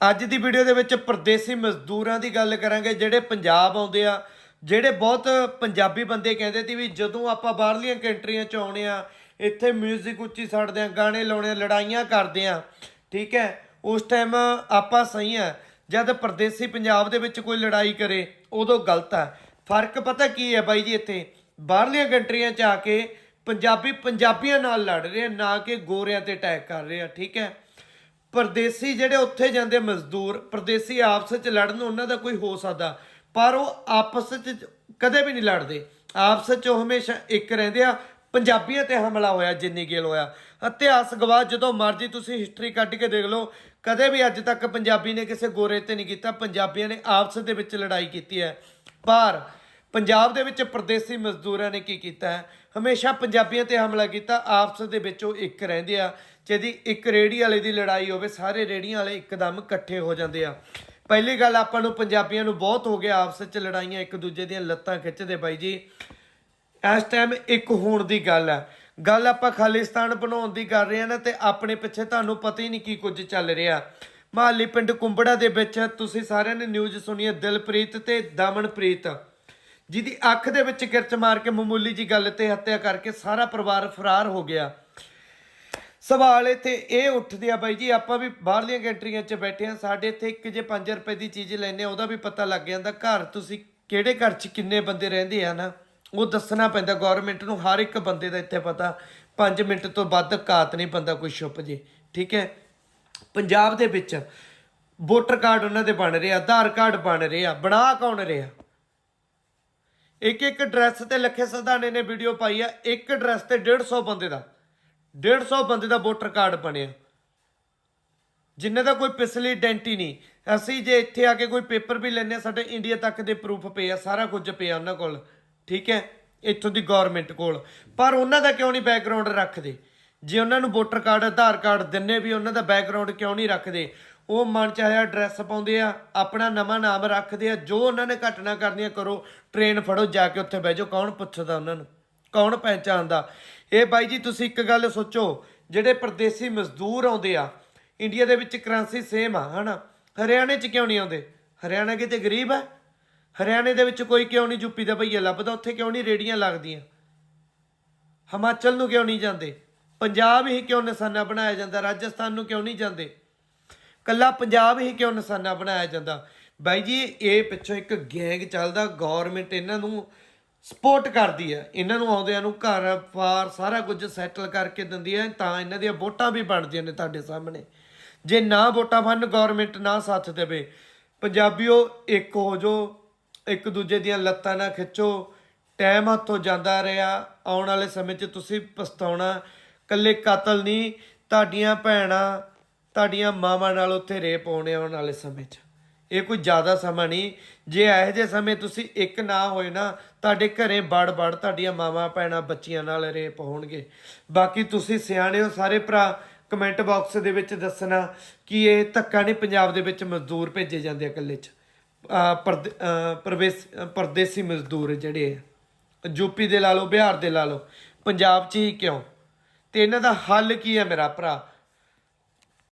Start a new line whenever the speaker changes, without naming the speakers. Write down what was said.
ਅੱਜ ਦੀ ਵੀਡੀਓ ਦੇ ਵਿੱਚ ਪਰਦੇਸੀ ਮਜ਼ਦੂਰਾਂ ਦੀ ਗੱਲ ਕਰਾਂਗੇ, ਜਿਹੜੇ ਪੰਜਾਬ ਆਉਂਦੇ ਆ, ਜਿਹੜੇ ਬਹੁਤ ਪੰਜਾਬੀ ਬੰਦੇ ਕਹਿੰਦੇ ਸੀ ਵੀ ਜਦੋਂ ਆਪਾਂ ਬਾਹਰਲੀਆਂ ਕੰਟਰੀਆਂ ਚ ਆਉਣੇ ਆ, ਇੱਥੇ 뮤직 ਉੱਚੀ ਛੱਡਦੇ ਆ, ਗਾਣੇ ਲਾਉਣੇ ਆ, ਲੜਾਈਆਂ ਕਰਦੇ ਆ, ਠੀਕ ਹੈ? ਉਸ ਟਾਈਮ ਆਪਾਂ ਸਹੀ ਆ, ਜਦ ਪਰਦੇਸੀ ਪੰਜਾਬ ਦੇ ਵਿੱਚ ਕੋਈ ਲੜਾਈ ਕਰੇ, ਉਦੋਂ ਗਲਤ ਆ। ਫ਼ਰਕ ਪਤਾ ਕੀ ਹੈ ਬਾਈ ਜੀ ਇੱਥੇ? ਬਾਹਰਲੀਆਂ ਕੰਟਰੀਆਂ ਚ ਆ ਕੇ ਪੰਜਾਬੀ ਪੰਜਾਬੀਆਂ ਨਾਲ ਲੜ ਰਹੇ ਆ, ਨਾ ਕਿ ਗੋਰਿਆਂ ਤੇ ਅਟੈਕ ਕਰ ਰਹੇ ਆ, ਠੀਕ ਹੈ? ਪਰਦੇਸੀ ਜਿਹੜੇ ਉੱਥੇ ਜਾਂਦੇ ਮਜ਼ਦੂਰ, ਪਰਦੇਸੀ ਆਪਸ ਵਿੱਚ ਲੜਨ, ਉਹਨਾਂ ਦਾ ਕੋਈ ਹੋ ਸਕਦਾ। ਪਰ ਉਹ ਆਪਸ ਵਿੱਚ ਕਦੇ ਵੀ ਨਹੀਂ ਲੜਦੇ। ਆਪਸ ਵਿੱਚ ਉਹ ਹਮੇਸ਼ਾ ਇੱਕ ਰਹਿੰਦੇ ਆ। ਪੰਜਾਬੀਆਂ ਤੇ ਹਮਲਾ ਹੋਇਆ, ਜਿੰਨੀ ਗੇਲ ਹੋਇਆ। ਇਤਿਹਾਸ ਗਵਾਹ ਜਦੋਂ ਮਰਜ਼ੀ ਤੁਸੀਂ ਹਿਸਟਰੀ ਕੱਢ ਕੇ ਦੇਖ ਲਓ। ਕਦੇ ਵੀ ਅੱਜ ਤੱਕ ਪੰਜਾਬੀ ਨੇ ਕਿਸੇ ਗੋਰੇ ਤੇ ਨਹੀਂ ਕੀਤਾ। ਪੰਜਾਬੀਆਂ ਨੇ ਆਪਸ ਦੇ ਵਿੱਚ ਲੜਾਈ ਕੀਤੀ ਹੈ। ਪਰ ਪੰਜਾਬ ਦੇ ਵਿੱਚ ਪਰਦੇਸੀ ਮਜ਼ਦੂਰਾਂ ਨੇ ਕੀ ਕੀਤਾ? ਹੈ ਹਮੇਸ਼ਾ ਪੰਜਾਬੀਆਂ ਤੇ ਹਮਲਾ ਕੀਤਾ, ਆਪਸ ਦੇ ਵਿੱਚ ਉਹ ਇੱਕ ਰਹਿੰਦੇ ਆ। ਜਿਹਦੀ ਇੱਕ ਰੇੜੀ ਵਾਲੇ ਦੀ ਲੜਾਈ ਹੋਵੇ, ਸਾਰੇ ਰੇੜੀਆਂ ਵਾਲੇ ਇੱਕਦਮ ਇਕੱਠੇ ਹੋ ਜਾਂਦੇ ਆ। ਪਹਿਲੀ ਗੱਲ ਆਪਾਂ ਨੂੰ ਪੰਜਾਬੀਆਂ ਨੂੰ ਬਹੁਤ ਹੋ ਗਿਆ ਆਪਸ ਵਿੱਚ ਲੜਾਈਆਂ, ਇੱਕ ਦੂਜੇ ਦੀਆਂ ਲੱਤਾਂ ਖਿੱਚਦੇ ਬਾਈ ਜੀ। ਇਸ ਟਾਈਮ ਇੱਕ ਹੋਣ ਦੀ ਗੱਲ ਹੈ ਗੱਲ ਆਪਾਂ ਖਾਲਿਸਤਾਨ ਬਣਾਉਣ ਦੀ ਕਰ ਰਹੇ ਹਾਂ ਨਾ, ਤੇ ਆਪਣੇ ਪਿੱਛੇ ਤੁਹਾਨੂੰ ਪਤਾ ਹੀ ਨਹੀਂ ਕੀ ਕੁਝ ਚੱਲ ਰਿਹਾ। ਮਹਾਲੀ ਪਿੰਡ ਕੁੰਬੜਾ ਦੇ ਵਿੱਚ ਤੁਸੀਂ ਸਾਰਿਆਂ ਨੇ ਨਿਊਜ਼ ਸੁਣੀ ਹੈ ਦਿਲਪ੍ਰੀਤ ਤੇ ਦਮਨਪ੍ਰੀਤ। ਜਿਹਦੀ ਅੱਖ ਦੇ ਵਿੱਚ ਕਿਰਚ ਮਾਰ ਕੇ ਮਾਮੂਲੀ ਜੀ ਗੱਲ ਤੇ ਹੱਤਿਆ ਕਰਕੇ ਸਾਰਾ ਪਰਿਵਾਰ ਫਰਾਰ ਹੋ ਗਿਆ। ਸਵਾਲ ਇੱਥੇ ਇਹ ਉੱਠਦੇ ਆ ਬਾਈ ਜੀ, ਆਪਾਂ ਵੀ ਬਾਹਰਲੀਆਂ ਕੰਟਰੀਆਂ 'ਚ ਬੈਠੇ ਆ ਸਾਡੇ ਇੱਥੇ ਇੱਕ ਜੇ 5 ਰੁਪਏ ਦੀ ਚੀਜ਼ ਲੈਨੇ ਆ ਉਹਦਾ ਵੀ ਪਤਾ ਲੱਗ ਜਾਂਦਾ। ਘਰ ਤੁਸੀਂ ਕਿਹੜੇ ਘਰ 'ਚ ਕਿੰਨੇ ਬੰਦੇ ਰਹਿੰਦੇ ਆ ਨਾ, ਉਹ ਦੱਸਣਾ ਪੈਂਦਾ ਗਵਰਨਮੈਂਟ ਨੂੰ ਹਰ ਇੱਕ ਬੰਦੇ ਦਾ ਇੱਥੇ ਪਤਾ। 5 ਮਿੰਟ ਤੋਂ ਵੱਧ ਕਾਤ ਨਹੀਂ ਬੰਦਾ ਕੋਈ ਛੁੱਪ ਜੇ, ਠੀਕ ਹੈ? ਪੰਜਾਬ ਦੇ ਵਿੱਚ ਵੋਟਰ ਕਾਰਡ ਉਹਨਾਂ ਦੇ ਬਣ ਰਹੇ ਆ, ਆਧਾਰ ਕਾਰਡ ਬਣ ਰਹੇ ਆ, ਬਣਾ ਕੌਣ ਰਿਹਾ? ਇੱਕ ਇੱਕ ਐਡਰੈਸ ਤੇ ਲੱਖੇ ਸਧਾਨੇ ਨੇ ਵੀਡੀਓ ਪਾਈ ਆ, ਇੱਕ ਐਡਰੈਸ ਤੇ 150 ਬੰਦੇ ਦਾ। 150 ਬੰਦੇ ਦਾ ਵੋਟਰ ਕਾਰਡ ਬਣਿਆ। ਜਿਨ੍ਹਾਂ ਦਾ ਕੋਈ ਪਿਛਲੀ ਆਇਡੈਂਟੀ ਨਹੀਂ। ਅਸੀਂ ਜੇ ਇੱਥੇ ਆ ਕੇ ਕੋਈ ਪੇਪਰ ਵੀ ਲੈਣੇ ਆ ਸਾਡੇ ਇੰਡੀਆ ਤੱਕ ਦੇ ਪ੍ਰੂਫ ਪਏ ਆ, ਸਾਰਾ ਕੁਝ ਪਿਆ ਉਹਨਾਂ ਕੋਲ। ਠੀਕ ਹੈ? ਇੱਥੋਂ ਦੀ ਗਵਰਨਮੈਂਟ ਕੋਲ। ਪਰ ਉਹਨਾਂ ਦਾ ਕਿਉਂ ਨਹੀਂ ਬੈਕਗ੍ਰਾਉਂਡ ਰੱਖਦੇ? ਜੇ ਉਹਨਾਂ ਨੂੰ ਵੋਟਰ ਕਾਰਡ, ਆਧਾਰ ਕਾਰਡ ਦਿੰਨੇ ਵੀ, ਉਹਨਾਂ ਦਾ ਬੈਕਗ੍ਰਾਉਂਡ ਕਿਉਂ ਨਹੀਂ ਰੱਖਦੇ? ਉਹ ਮਨ ਚਾਹਿਆ ਐਡਰੈਸ ਪਾਉਂਦੇ ਆ, ਆਪਣਾ ਨਵਾਂ ਨਾਮ ਰੱਖਦੇ ਆ, ਜੋ ਉਹਨਾਂ ਨੇ ਘਟਨਾ ਕਰਨੀਆਂ ਕਰੋ, ਟ੍ਰੇਨ ਫੜੋ, ਜਾ ਕੇ ਉੱਥੇ ਬਹਿ ਜਾਓ। ਕੌਣ ਪੁੱਛਦਾ ਉਹਨਾਂ ਨੂੰ? ਕੌਣ ਪਹਿਚਾਣਦਾ? ਇਹ ਬਾਈ ਜੀ, ਤੁਸੀਂ ਇੱਕ ਗੱਲ ਸੋਚੋ, ਜਿਹੜੇ ਪਰਦੇਸੀ ਮਜ਼ਦੂਰ ਆਉਂਦੇ ਆ, ਇੰਡੀਆ ਦੇ ਵਿੱਚ ਕਰੰਸੀ ਸੇਮ ਆ, ਹਨਾ? ਹਰਿਆਣੇ 'ਚ ਕਿਉਂ ਨਹੀਂ ਆਉਂਦੇ? ਹਰਿਆਣਾ ਕਿਤੇ ਗਰੀਬ ਹੈ ਹਰਿਆਣੇ ਦੇ ਵਿੱਚ ਕੋਈ ਕਿਉਂ ਨਹੀਂ? ਯੂਪੀ ਦਾ ਭਈਆ ਲੱਭਦਾ, ਉੱਥੇ ਕਿਉਂ ਨਹੀਂ ਰੇੜੀਆਂ ਲੱਗਦੀਆਂ? ਹਿਮਾਚਲ ਨੂੰ ਕਿਉਂ ਨਹੀਂ ਜਾਂਦੇ? ਪੰਜਾਬ ਹੀ ਕਿਉਂ ਨਿਸ਼ਾਨਾ ਬਣਾਇਆ ਜਾਂਦਾ? ਰਾਜਸਥਾਨ ਨੂੰ ਕਿਉਂ ਨਹੀਂ ਜਾਂਦੇ? ਕੱਲਾ ਪੰਜਾਬ ਹੀ ਕਿਉਂ ਨਿਸ਼ਾਨਾ ਬਣਾਇਆ ਜਾਂਦਾ? ਬਾਈ ਜੀ, ਇਹ ਪਿੱਛੋਂ ਇੱਕ ਗੈਂਗ ਚੱਲਦਾ ਗਵਰਨਮੈਂਟ ਇਹਨਾਂ ਨੂੰ ਸਪੋਰਟ ਕਰਦੀ ਹੈ ਇਹਨਾਂ ਨੂੰ ਆਉਂਦਿਆਂ ਨੂੰ ਘਰ ਪਾਰ ਸਾਰਾ ਕੁਝ ਸੈਟਲ ਕਰਕੇ ਦਿੰਦੀ ਹੈ ਤਾਂ ਇਹਨਾਂ ਦੀਆਂ ਵੋਟਾਂ ਵੀ ਬਣਦੀਆਂ ਨੇ ਤੁਹਾਡੇ ਸਾਹਮਣੇ। ਜੇ ਨਾ ਵੋਟਾਂ ਬਣਨ ਗਵਰਨਮੈਂਟ ਨਾ ਸਾਥ ਦੇਵੇ, ਪੰਜਾਬੀਓ, ਇੱਕ ਹੋ ਜੋ, ਇੱਕ ਦੂਜੇ ਦੀਆਂ ਲੱਤਾਂ ਨਾ ਖਿੱਚੋ ਟਾਈਮ ਹੱਥੋਂ ਜਾਂਦਾ ਰਿਹਾ, ਆਉਣ ਵਾਲੇ ਸਮੇਂ 'ਚ ਤੁਸੀਂ ਪਛਤਾਉਣਾ, ਕੱਲੇ ਕਤਲ ਨਹੀਂ, ਤੁਹਾਡੀਆਂ ਭੈਣਾਂ ਤੁਹਾਡੀਆਂ ਮਾਵਾਂ ਨਾਲ ਉੱਥੇ ਰੇਪ ਹੋਣੇ ਆਉਣ ਵਾਲੇ ਸਮੇਂ 'ਚ। ਇਹ ਕੋਈ ਜ਼ਿਆਦਾ ਸਮਾਂ ਨਹੀਂ। ਜੇ ਇਹੋ ਜਿਹੇ ਸਮੇਂ ਤੁਸੀਂ ਇੱਕ ਨਾ ਹੋਏ ਨਾ, ਤੁਹਾਡੇ ਘਰੇ ਬੜ ਬੜ ਤੁਹਾਡੀਆਂ ਮਾਵਾਂ, ਭੈਣਾਂ, ਬੱਚੀਆਂ ਨਾਲ ਰੇਪ ਹੋਣਗੇ। ਬਾਕੀ ਤੁਸੀਂ ਸਿਆਣੇ ਹੋ ਸਾਰੇ ਭਰਾ, ਕਮੈਂਟ ਬਾਕਸ ਦੇ ਵਿੱਚ ਦੱਸਣਾ ਕਿ ਇਹ ਧੱਕਾ ਨਹੀਂ ਪੰਜਾਬ ਦੇ ਵਿੱਚ ਮਜ਼ਦੂਰ ਭੇਜੇ ਜਾਂਦੇ ਆ ਇਕੱਲੇ 'ਚ। ਪਰਦੇ- ਅਹ ਪਰਦੇਸੀ ਮਜ਼ਦੂਰ ਜਿਹੜੇ ਆ। ਯੂਪੀ ਦੇ ਲਾ ਲਓ, ਬਿਹਾਰ ਦੇ ਲਾ ਲਓ। ਪੰਜਾਬ 'ਚ ਹੀ ਕਿਉਂ? ਤੇ ਇਹਨਾਂ ਦਾ ਹੱਲ ਕੀ ਹੈ ਮੇਰਾ ਭਰਾ?